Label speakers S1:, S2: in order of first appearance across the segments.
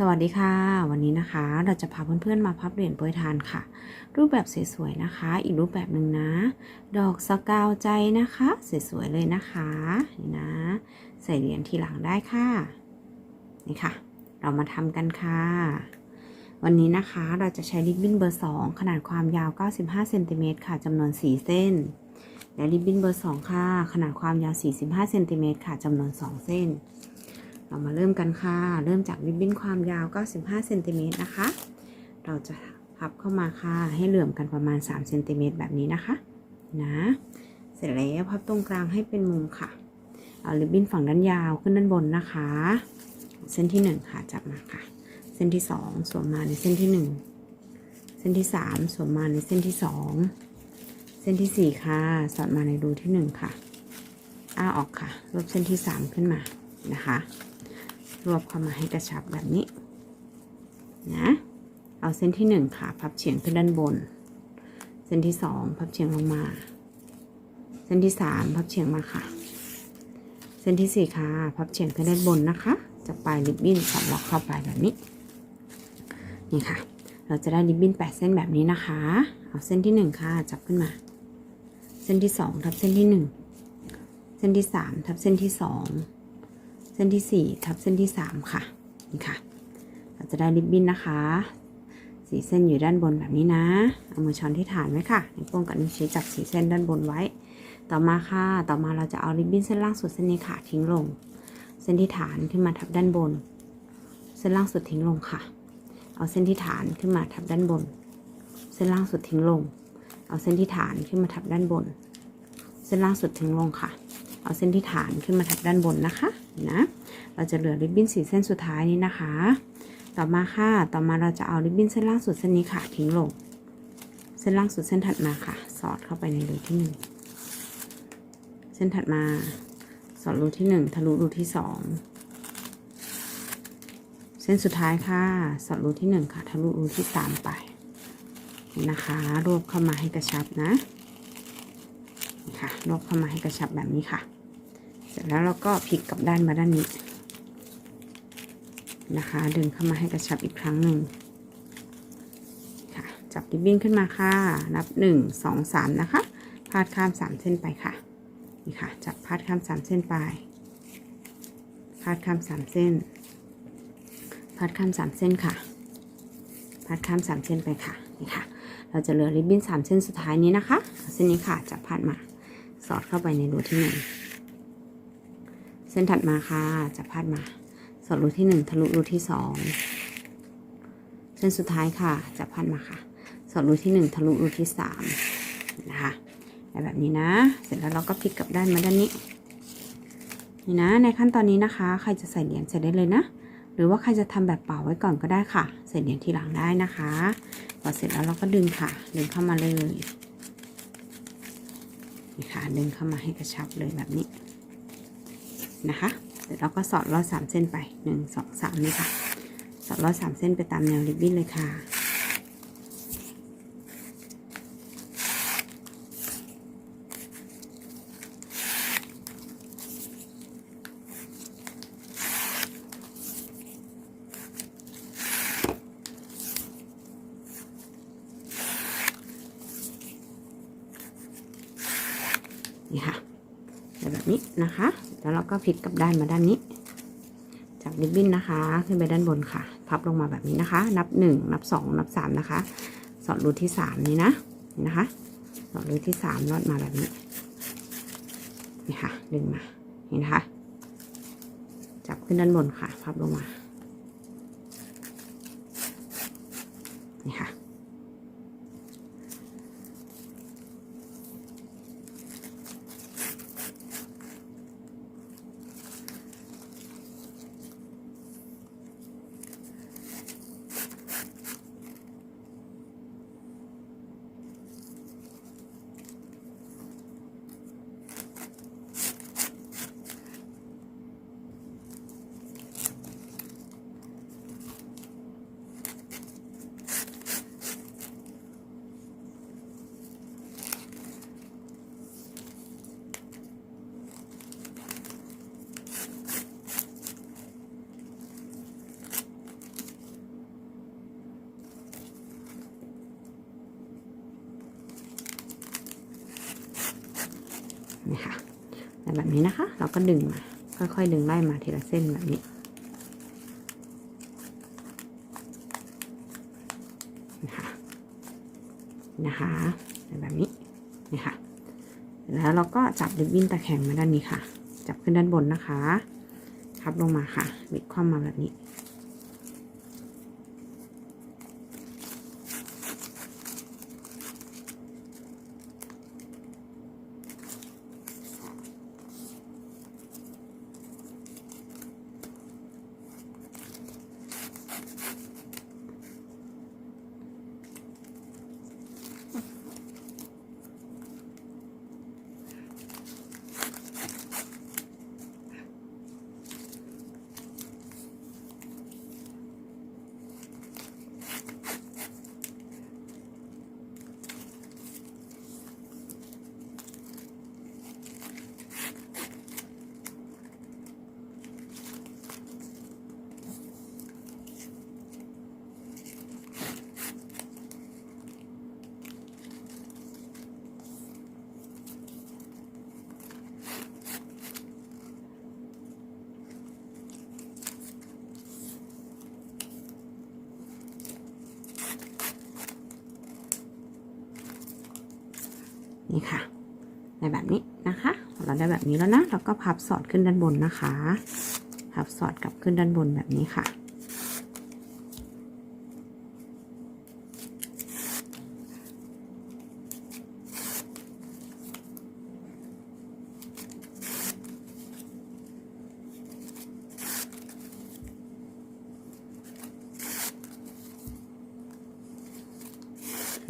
S1: สวัสดีค่ะ วันนี้นะคะเราจะพาเพื่อนๆมาพับเหรียญโปรยทานค่ะ รูปแบบสวยๆนะคะ อีกรูปแบบหนึ่งนะ ดอกสกาวใจนะคะสวยๆเลยนะคะนี่นะ ใส่เหรียญทีหลังได้ค่ะนี่ค่ะ เรามาทำกันค่ะ วันนี้นะคะเราจะใช้ริบบิ้นเบอร์ 2 ขนาดความยาว 95เซนติเมตรค่ะจำนวน 4 เส้น และริบบิ้นเบอร์ 2 ค่ะ ขนาดความยาว 45เซนติเมตรค่ะจำนวน 2 เส้น เรามาเริ่มกันค่ะ เริ่มจากริบบิ้นความยาว 95เซนติเมตรนะคะ เราจะพับเข้ามาค่ะ ให้เหลื่อมกันประมาณ3เซนติเมตรแบบนี้นะคะ นะ เสร็จแล้วพับตรงกลางให้เป็นมุมค่ะ เอาริบบิ้นฝั่งด้านยาวขึ้นด้านบนนะคะ เส้นที่ 1 ค่ะ จับมาค่ะ เส้นที่ 2 สวมมาในเส้นที่ 1 เส้นที่ 3 สวมมาในเส้นที่ 2 เส้นที่ 4 ค่ะ สอดมาในรูที่ 1 ค่ะ อ้าออกค่ะรวบเส้นที่ 3 ขึ้นมานะคะ รวบเข้ามาให้กระชับแบบนี้นะเอาเส้นที่1ค่ะ พับเฉียงขึ้นด้านบน เส้นที่2พับเฉียงลงมา เส้นที่3พับเฉียงมาค่ะ เส้นที่4ค่ะ พับเฉียงขึ้นด้านบนนะคะ จะปลายริบบิ้นสอดล็อกเข้าไปแบบนี้ นี่ค่ะ เราจะได้ริบบิ้น8เส้นแบบนี้นะคะ เอาเส้นที่1ค่ะ จับขึ้นมา เส้นที่2ทับเส้นที่1เส้นที่3ทับเส้นที่2 เส้นที่ 4 ทับเส้นที่ 3 ค่ะ นี่ค่ะ เราจะได้ริบบิ้นนะคะสีเส้นอยู่ด้านบนแบบนี้นะ เอามือช้อนที่ฐานไว้ค่ะนิ้วโป้งกับนิ้วชี้จับสีเส้นด้านบนไว้ ต่อมาค่ะ ต่อมาเราจะเอาริบบิ้นเส้นล่างสุดเส้นนี้ค่ะทิ้งลง เส้นที่ฐานขึ้นมาทับด้านบน เส้นล่างสุดทิ้งลงค่ะ เอาเส้นที่ฐานขึ้นมาทับด้านบน เส้นล่างสุดทิ้งลง เอาเส้นที่ฐานขึ้นมาทับด้านบน เส้นล่างสุดทิ้งลงค่ะ เอาเส้นที่ฐานขึ้นมาทับด้านบนนะคะ นะ เราจะเหลือริบบิ้นสีเส้นสุดท้ายนี้นะคะ ต่อมาค่ะ ต่อมาเราจะเอาริบบิ้นเส้นล่างสุดเส้นนี้ค่ะทิ้งลง เส้นล่างสุดเส้นถัดมาค่ะ สอดเข้าไปในรูที่หนึ่งเส้นถัดมา สอดรูที่หนึ่งทะลุรูที่สองเส้นสุดท้ายค่ะ สอดรูที่หนึ่งค่ะทะลุรูที่สามไปนะคะ รวบเข้ามาให้กระชับนะค่ะรวบเข้ามาให้กระชับแบบนี้ค่ะ สร็จแล้วเราก็พลิกกลับด้านมาด้านนี้นะคะ ดึงเข้ามาให้กระชับอีกครั้งหนึ่งค่ะ จับริบบิ้นขึ้นมาค่ะ นับหนึ่งสองสามนะคะ พาดข้ามสามเส้นไปค่ะ นี่ค่ะ จับพาดข้ามสามเส้นไป พาดข้ามสามเส้น พาดข้ามสามเส้นค่ะ พาดข้ามสามเส้นไปค่ะ นี่ค่ะ เราจะเหลือริบบิ้นสามเส้นสุดท้ายนี้นะคะ เส้นนี้ค่ะ จับพาดมา สอดเข้าไปในรูที่หนึ่ง ส้นถัดมาค่ะจับพาดมา สอดรูที่หนึ่งทะลุรูที่สองเส้นสุดท้ายค่ะจับพาดมาค่ะ สอดรูที่หนึ่งทะลุรูที่สามนะคะแบบนี้นะ เสร็จแล้วเราก็พลิกกลับด้านมาด้านนี้นี่นะในขั้นตอนนี้นะคะ ใครจะใส่เหรียญใส่ได้เลยนะ หรือว่าใครจะทำแบบเป่าไว้ก่อนก็ได้ค่ะ ใส่เหรียญทีหลังได้นะคะพอเสร็จแล้วเราก็ดึงค่ะ ดึงเข้ามาเลยนี่ค่ะดึงเข้ามาให้กระชับเลยแบบนี้ นะคะเสร็จแล้วก็สอดร้อยสามเส้นไปหนึ่งสองสามนี่ค่ะ สอดร้อยสามเส้นไปตามแนวริบบิ้นเลยค่ะนี่ค่ะแบบนี้นะคะ แล้วเราก็พลิกกลับด้านมาด้านนี้ จากริบบิ้นนะคะ ขึ้นไปด้านบนค่ะ พับลงมาแบบนี้นะคะ นับหนึ่งนับสองนับสามนะคะ สอดรูที่สามนี้นะนี่นะคะ สอดรูที่สามลอดมาแบบนี้นี่ค่ะดึงมาเห็นนะคะ จับขึ้นด้านบนค่ะ พับลงมานี่ค่ะ น แต่แบบนี้นะคะ เราก็ดึงมาค่อยๆดึงไล่มาทีละเส้นแบบนี้นะคะนะคะแบบนี้นี่ค่ะ แล้วเราก็จับริบบิ้นตะแคงมาด้านนี้ค่ะ จับขึ้นด้านบนนะคะพับลงมาค่ะบิดคว่ำมาแบบนี้ค่ะ ได้แบบนี้นะคะเราได้แบบนี้แล้วนะเราก็พับสอดขึ้นด้านบนนะคะ พับสอดกลับขึ้นด้านบนแบบนี้ค่ะ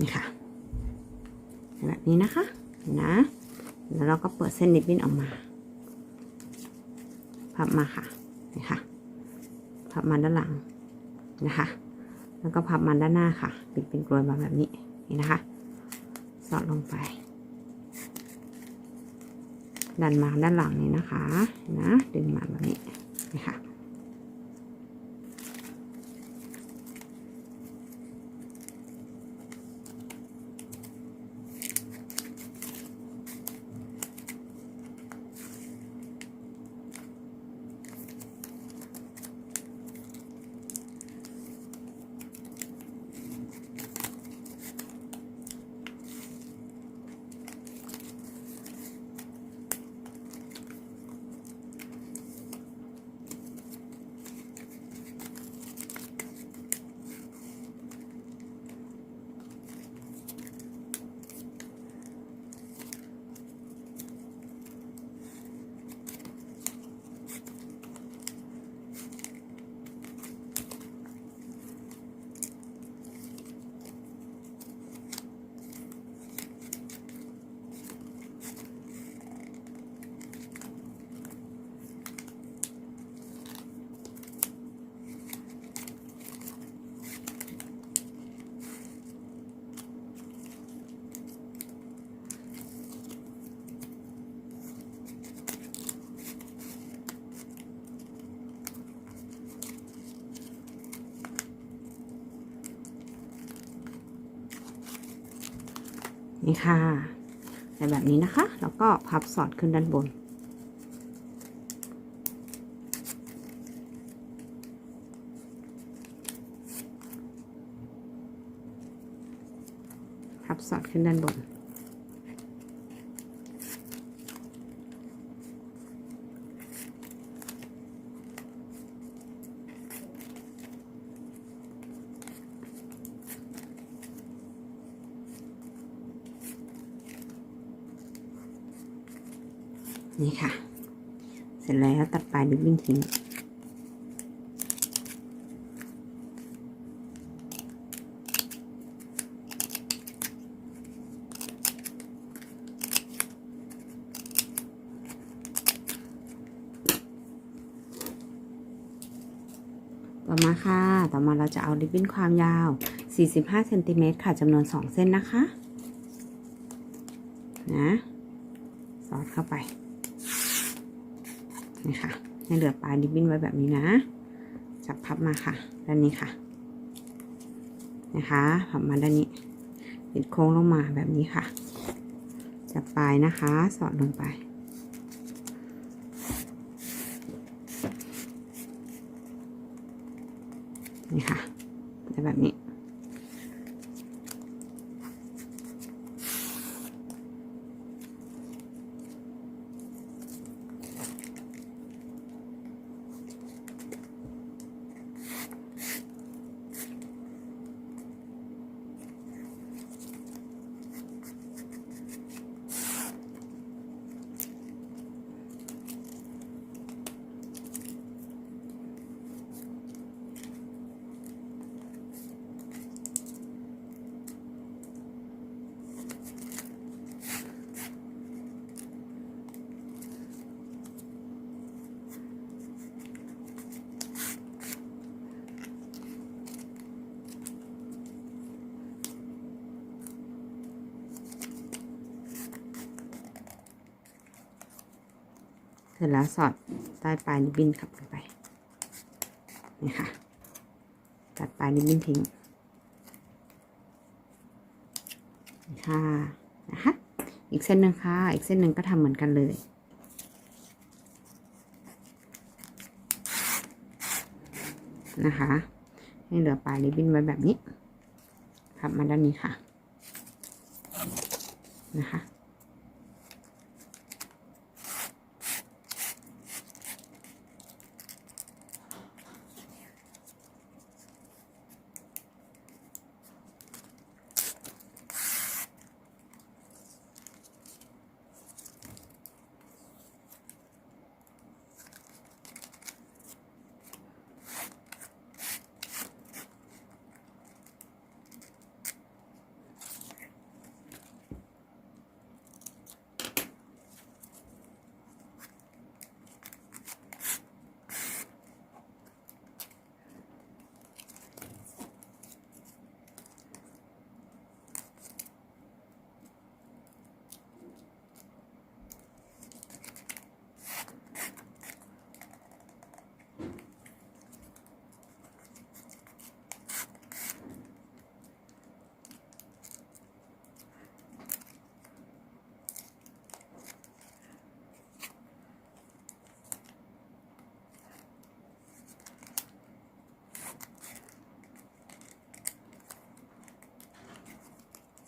S1: นี่ค่ะ แบบนี้นะคะนะ แล้วเราก็เปิดเส้นริบบิ้นออกมา พับมาค่ะนี่ค่ะ พับมาด้านหลังนะคะ แล้วก็พับมาด้านหน้าค่ะ ปิดเป็นกลวยมาแบบนี้ นี่นะคะ สอดลงไป ดันมาด้านหลังนี่นะคะ นะ ดึงมาแบบนี้นี่ค่ะ นี่ค่ะแต่แบบนี้นะคะ แล้วก็พับสอดขึ้นด้านบน พับสอดขึ้นด้านบน นี่ค่ะ เสร็จแล้วตัดปลายริบบิ้นทิ้งต่อมาค่ะ ต่อมาเราจะเอาริบบิ้นความยาว 45เซนติเมตรค่ะจำนวน 2 เส้นนะคะ นะ สอดเข้าไป นี่ค่ะให้เหลือปลายดิบบินไว้แบบนี้นะ จับพับมาค่ะด้านนี้ค่ะ นะคะพับมาด้านนี้ติดโค้งลงมาแบบนี้ค่ะ จับปลายนะคะ สอดลงไป นี่ค่ะแบบนี้ ร็จแล้วสอดใต้ปลายริบบิ้นกลับลงไปนี่ค่ะตัดปลายริบบิ้นทิ้งค่ะนะคะอีกเส้นหนึ่งค่ะ อีกเส้นหนึ่งก็ทำเหมือนกันเลยนะคะให้เหลือปลายริบบิ้นไว้แบบนี้พับมาด้านนี้ค่ะนะคะ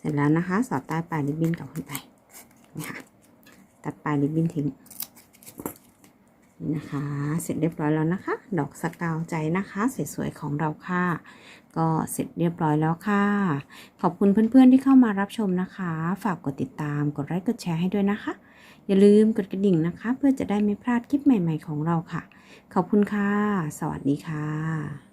S1: ร็จแล้วนะคะ สอดใต้ปลายริบบิ้นกลับขึ้นไปนี่ค่ะตัดปลายริบบิ้นทิ้งนี่นะคะ เสร็จเรียบร้อยแล้วนะคะ ดอกสกาวใจนะคะสวยๆของเราค่ะ ก็เสร็จเรียบร้อยแล้วค่ะ ขอบคุณเพื่อนๆที่เข้ามารับชมนะคะ ฝากกดติดตาม กดไลค์กดแชร์ให้ด้วยนะคะ อย่าลืมกดกระดิ่งนะคะ เพื่อจะได้ไม่พลาดคลิปใหม่ ๆของเราค่ะ ขอบคุณค่ะ สวัสดีค่ะ